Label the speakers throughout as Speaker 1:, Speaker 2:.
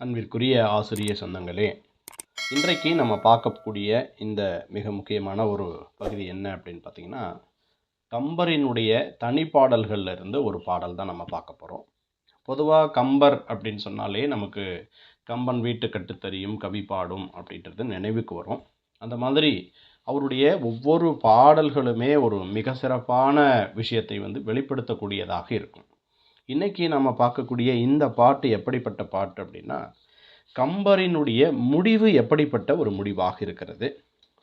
Speaker 1: அன்பிற்குரிய ஆசிரிய சொந்தங்களே இன்றைக்கு நம்ம பார்க்கக்கூடிய இந்த மிக முக்கியமான ஒரு பகுதி என்ன அப்படின்னு பார்த்தீங்கன்னா கம்பரினுடைய தனிப்பாடல்களில் இருந்து ஒரு பாடல் தான் நம்ம பார்க்க போகிறோம் பொதுவாக கம்பர் அப்படின்னு சொன்னாலே நமக்கு கம்பன் வீட்டு கட்டுத்தறியும் கவி பாடும் அப்படின்றது நினைவுக்கு வரும். அந்த மாதிரி அவருடைய ஒவ்வொரு பாடல்களுமே ஒரு மிக சிறப்பான விஷயத்தை வந்து வெளிப்படுத்தக்கூடியதாக இருக்கும். இன்றைக்கி நம்ம பார்க்கக்கூடிய இந்த பாட்டு எப்படிப்பட்ட பாட்டு அப்படின்னா கம்பரினுடைய முடிவு எப்படிப்பட்ட ஒரு முடிவாக இருக்கிறது?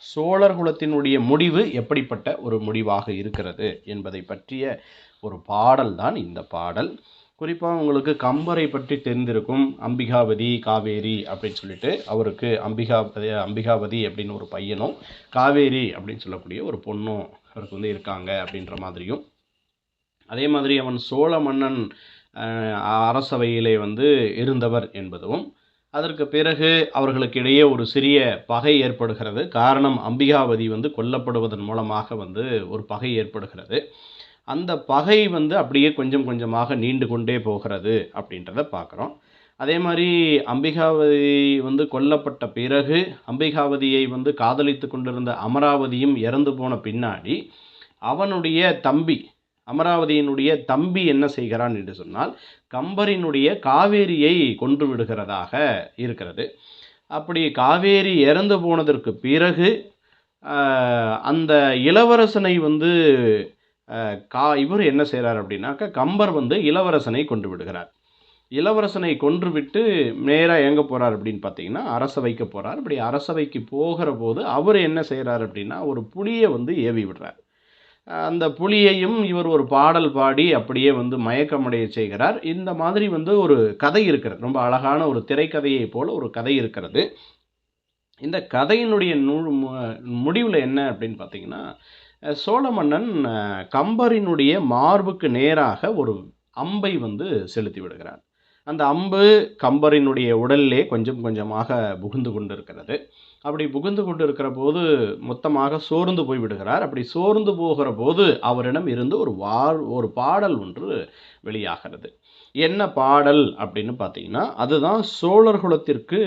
Speaker 1: சோழர் குலத்தினுடைய முடிவு எப்படிப்பட்ட ஒரு முடிவாக இருக்கிறது? என்பதை பற்றிய ஒரு பாடல் தான் இந்த பாடல். குறிப்பாக உங்களுக்கு கம்பரை பற்றி தெரிந்திருக்கும் அம்பிகாவதி காவேரி அப்படின்னு சொல்லிட்டு அவருக்கு அம்பிகாவதி அம்பிகாவதி அப்படின்னு ஒரு பையனும் காவேரி அப்படின்னு சொல்லக்கூடிய ஒரு பொண்ணும் அவருக்கு வந்து இருக்காங்க அப்படின்ற மாதிரியும் அதே மாதிரி அவன் சோழ மன்னன் அரசவையிலே வந்து இருந்தவர் என்பதும் அதற்கு பிறகு அவர்களுக்கு இடையே ஒரு சிறிய பகை ஏற்படுகிறது. காரணம் அம்பிகாவதி வந்து கொல்லப்படுவதன் மூலமாக வந்து ஒரு பகை ஏற்படுகிறது. அந்த பகை வந்து அப்படியே கொஞ்சம் கொஞ்சமாக நீண்டு கொண்டே போகிறது அப்படின்றத பார்க்குறோம். அதே மாதிரி அம்பிகாவதி வந்து கொல்லப்பட்ட பிறகு அம்பிகாவதியை வந்து காதலித்து கொண்டிருந்த அமராவதியும் இறந்து போன பின்னாடி அவனுடைய தம்பி அமராவதியினுடைய தம்பி என்ன செய்கிறான் என்று சொன்னால் கம்பரினுடைய காவேரியை கொன்று விடுகிறதாக இருக்கிறது. அப்படி காவேரி இறந்து போனதற்கு பிறகு அந்த இளவரசனை வந்து கா இவர் என்ன செய்கிறார் அப்படின்னாக்கா கம்பர் வந்து இளவரசனை கொண்டு விடுகிறார். இளவரசனை கொன்று விட்டு நேராக எங்கே போகிறார் அப்படின்னு பார்த்தீங்கன்னா அரசவைக்கு போகிறார் அப்படி அரசவைக்கு போகிற போது அவர் என்ன செய்கிறார் அப்படின்னா ஒரு புலியை வந்து ஏவி விடுறார். அந்த புலியையும் இவர் ஒரு பாடல் பாடி அப்படியே வந்து மயக்கமடைய செய்கிறார். இந்த மாதிரி வந்து ஒரு கதை இருக்கிறது. ரொம்ப அழகான ஒரு திரைக்கதையை போல ஒரு கதை இருக்கிறது. இந்த கதையினுடைய நூ முடிவில் என்ன அப்படின்னு பார்த்தீங்கன்னா சோழ மன்னன் கம்பரினுடைய மார்புக்கு நேராக ஒரு அம்பை வந்து செலுத்தி விடுகிறார் அந்த அம்பு கம்பரினுடைய உடலிலே கொஞ்சம் கொஞ்சமாக புகுந்து கொண்டிருக்கிறது. அப்படி புகுந்து கொண்டிருக்கிற போது மொத்தமாக சோர்ந்து போய் விடுகிறார். அப்படி சோர்ந்து போகிற போது அவரிடம் இருந்து ஒரு வார் ஒரு பாடல் ஒன்று வெளியாகிறது. என்ன பாடல் அப்படின்னு பார்த்தீங்கன்னா அதுதான் சோழர் குலத்திற்கு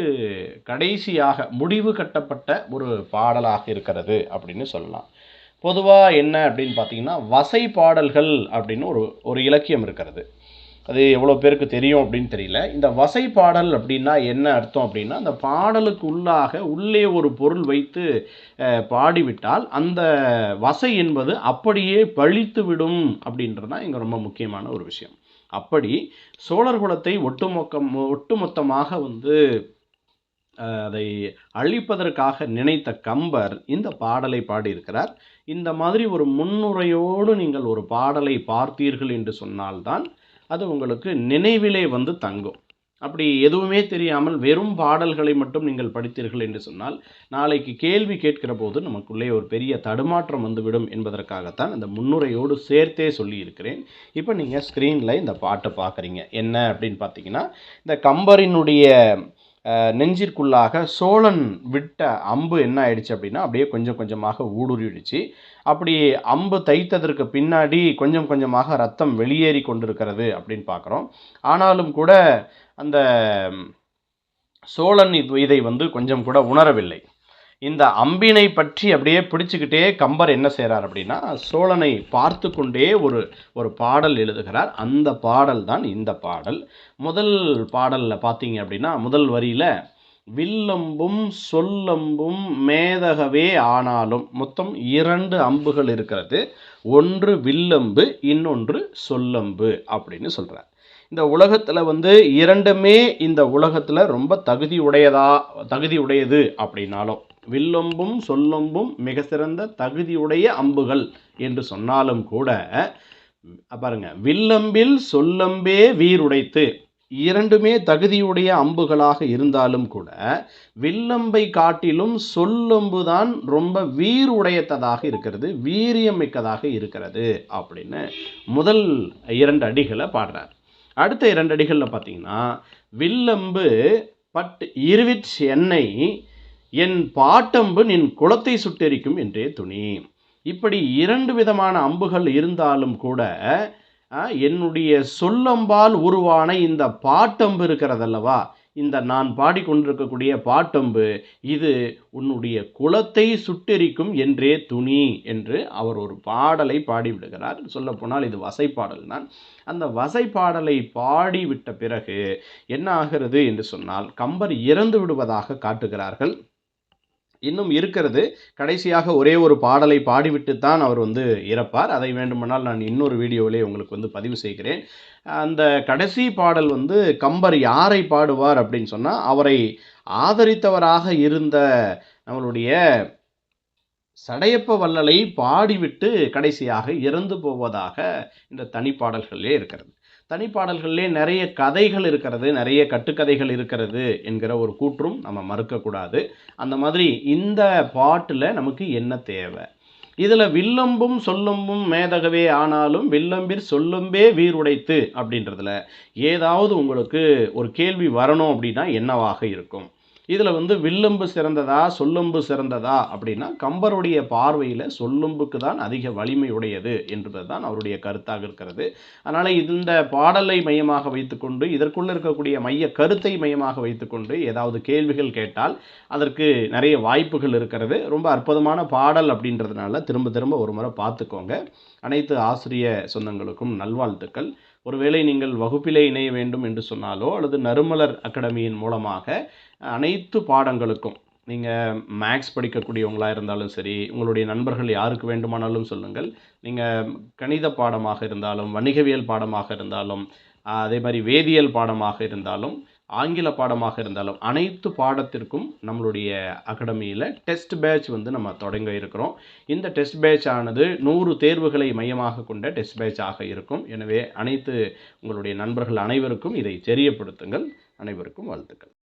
Speaker 1: கடைசியாக முடிவு கட்டப்பட்ட ஒரு பாடலாக இருக்கிறது அப்படின்னு சொல்லலாம். பொதுவாக என்ன அப்படின்னு பார்த்தீங்கன்னா வசை பாடல்கள் அப்படின்னு ஒரு ஒரு இலக்கியம் இருக்கிறது. அது எவ்வளோ பேருக்கு தெரியும் அப்படின்னு தெரியல. இந்த வசை பாடல் அப்படின்னா என்ன அர்த்தம் அப்படின்னா அந்த பாடலுக்கு உள்ளாக உள்ளே ஒரு பொருள் வைத்து பாடிவிட்டால் அந்த வசை என்பது அப்படியே பழித்து விடும் அப்படின்றது தான் இங்கே ரொம்ப முக்கியமான ஒரு விஷயம். அப்படி சோழர் குலத்தை ஒட்டுமொக்கம் ஒட்டுமொத்தமாக வந்து அதை அழிப்பதற்காக நினைத்த கம்பர் இந்த பாடலை பாடியிருக்கிறார். இந்த மாதிரி ஒரு முன்னுரையோடு நீங்கள் ஒரு பாடலை பார்த்தீர்கள் என்று சொன்னால்தான் அது உங்களுக்கு நினைவிலே வந்து தங்கும். அப்படி எதுவுமே தெரியாமல் வெறும் பாடல்களை மட்டும் நீங்கள் படித்தீர்கள் என்று சொன்னால் நாளைக்கு கேள்வி கேட்கிற போது நமக்குள்ளே ஒரு பெரிய தடுமாற்றம் வந்துவிடும் என்பதற்காகத்தான் இந்த முன்னுரையோடு சேர்த்தே சொல்லியிருக்கிறேன். இப்போ நீங்கள் ஸ்க்ரீனில் இந்த பாட்டை பார்க்குறீங்க. என்ன அப்படின்னு பார்த்தீங்கன்னா இந்த கம்பரினுடைய நெஞ்சிற்குள்ளாக சோழன் விட்ட அம்பு என்ன ஆயிடுச்சு அப்படின்னா அப்படியே கொஞ்சம் கொஞ்சமாக ஊடுருவிடுச்சு. அப்படி அம்பு தைத்ததற்கு பின்னாடி கொஞ்சம் கொஞ்சமாக ரத்தம் வெளியேறி கொண்டிருக்கிறது அப்படின்னு பார்க்குறோம். ஆனாலும் கூட அந்த சோழன் இதை வந்து கொஞ்சம் கூட உணரவில்லை. இந்த அம்பினை பற்றி அப்படியே பிடிச்சுக்கிட்டே கம்பர் என்ன செய்கிறார் அப்படின்னா சோழனை பார்த்து கொண்டே ஒரு ஒரு பாடல் எழுதுகிறார். அந்த பாடல் தான் இந்த பாடல். முதல் பாடலில் பார்த்தீங்க அப்படின்னா முதல் வரியில வில்லம்பும் சொல்லம்பும் மேதகவே ஆனாலும் மொத்தம் இரண்டு அம்புகள் இருக்கிறது. ஒன்று வில்லம்பு இன்னொன்று சொல்லம்பு அப்படின்னு சொல்கிறார் இந்த உலகத்தில் வந்து இரண்டுமே இந்த உலகத்தில் ரொம்ப தகுதி உடையதா தகுதி உடையது அப்படின்னாலும் வில்லம்பும் சொல்லம்பும் மிக சிறந்த தகுதியுடைய அம்புகள் என்று சொன்னாலும் கூட பாருங்க வில்லம்பில் சொல்லம்பே வீருடைத்து இரண்டுமே தகுதியுடைய அம்புகளாக இருந்தாலும் கூட வில்லம்பை காட்டிலும் சொல்லம்புதான் ரொம்ப வீருடையத்ததாக இருக்கிறது வீரியம் மிக்கதாக இருக்கிறது அப்படின்னு முதல் இரண்டு அடிகளை பாடுறார். அடுத்த இரண்டு அடிகளில் பார்த்தீங்கன்னா வில்லம்பு பட் இருவிச் எண்ணெய் என் பாட்டம்பு நின் குளத்தை சுட்டெரிக்கும் என்றே துணி. இப்படி இரண்டு விதமான அம்புகள் இருந்தாலும் கூட என்னுடைய சொல்லம்பால் உருவான இந்த பாட்டம்பு இருக்கிறதல்லவா? இந்த நான் பாடிக்கொண்டிருக்கக்கூடிய பாட்டம்பு இது உன்னுடைய குலத்தை சுட்டெரிக்கும் என்றே துணி என்று அவர் ஒரு பாடலை பாடிவிடுகிறார். சொல்லப்போனால் இது வசைப்பாடல் தான். அந்த வசைப்பாடலை பாடிவிட்ட பிறகு என்ன ஆகிறது என்று சொன்னால் கம்பர் இறந்து விடுவதாக காட்டுகிறார்கள். இன்னும் இருக்கிறது. கடைசியாக ஒரே ஒரு பாடலை பாடிவிட்டு தான் அவர் வந்து இறப்பார். அதை வேண்டுமானால் நான் இன்னொரு வீடியோவிலே உங்களுக்கு வந்து பதிவு செய்கிறேன். அந்த கடைசி பாடல் வந்து கம்பர் யாரை பாடுவார் அப்படின்னு சொன்னால் அவரை ஆதரித்தவராக இருந்த நம்மளுடைய சடையப்ப வள்ளலை பாடிவிட்டு கடைசியாக இறந்து போவதாக இந்த தனிப்பாடல்களிலே இருக்கிறது. தனிப்பாடல்களிலே நிறைய கதைகள் இருக்கிறது நிறைய கட்டுக்கதைகள் இருக்கிறது என்கிற ஒரு கூற்றும் நம்ம மறுக்கக்கூடாது. அந்த மாதிரி இந்த பாட்டில் நமக்கு என்ன தேவை? இதில் வில்லம்பும் சொல்லம்பும் மேதகவே ஆனாலும் வில்லம்பிற் சொல்லும்பே வீர் உடைத்து அப்படின்றதுல ஏதாவது உங்களுக்கு ஒரு கேள்வி வரணும் அப்படின்னா என்னவாக இருக்கும்? இதில் வந்து வில்லம்பு சிறந்ததா சொல்லம்பு சிறந்ததா அப்படின்னா கம்பருடைய பார்வையில் சொல்லம்புக்கு தான் அதிக வலிமை உடையது என்பது தான் அவருடைய கருத்தாக இருக்கிறது. அதனால் இந்த பாடலை மையமாக வைத்துக்கொண்டு இதற்குள்ளே இருக்கக்கூடிய மைய கருத்தை மையமாக வைத்துக்கொண்டு ஏதாவது கேள்விகள் கேட்டால் அதற்கு நிறைய வாய்ப்புகள் இருக்கிறது. ரொம்ப அற்புதமான பாடல் அப்படின்றதுனால திரும்ப திரும்ப ஒரு முறை பார்த்துக்கோங்க. அனைத்து ஆசிரிய சொந்தங்களுக்கும் நல்வாழ்த்துக்கள். ஒருவேளை நீங்கள் வகுப்பிலே இணைய வேண்டும் என்று சொன்னாலோ அல்லது நறுமலர் அகாடமியின் மூலமாக அனைத்து பாடங்களுக்கும் நீங்கள் மேக்ஸ் படிக்கக்கூடியவங்களாக இருந்தாலும் சரி உங்களுடைய நண்பர்கள் யாருக்கு வேண்டுமானாலும் சொல்லுங்கள். நீங்கள் கணித பாடமாக இருந்தாலும் வணிகவியல் பாடமாக இருந்தாலும் அதே மாதிரி வேதியியல் பாடமாக இருந்தாலும் ஆங்கில பாடமாக இருந்தாலும் அனைத்து பாடத்திற்கும் நம்மளுடைய அகாடமியில் டெஸ்ட் பேட்ச் வந்து நம்ம தொடங்க இருக்கிறோம். இந்த டெஸ்ட் பேட்ச் ஆனது நூறு தேர்வுகளை மையமாக கொண்ட டெஸ்ட் பேட்ச் ஆக இருக்கும். எனவே அனைத்து உங்களுடைய நண்பர்கள் அனைவருக்கும் இதை தெரியப்படுத்துங்கள். அனைவருக்கும் வாழ்த்துக்கள்.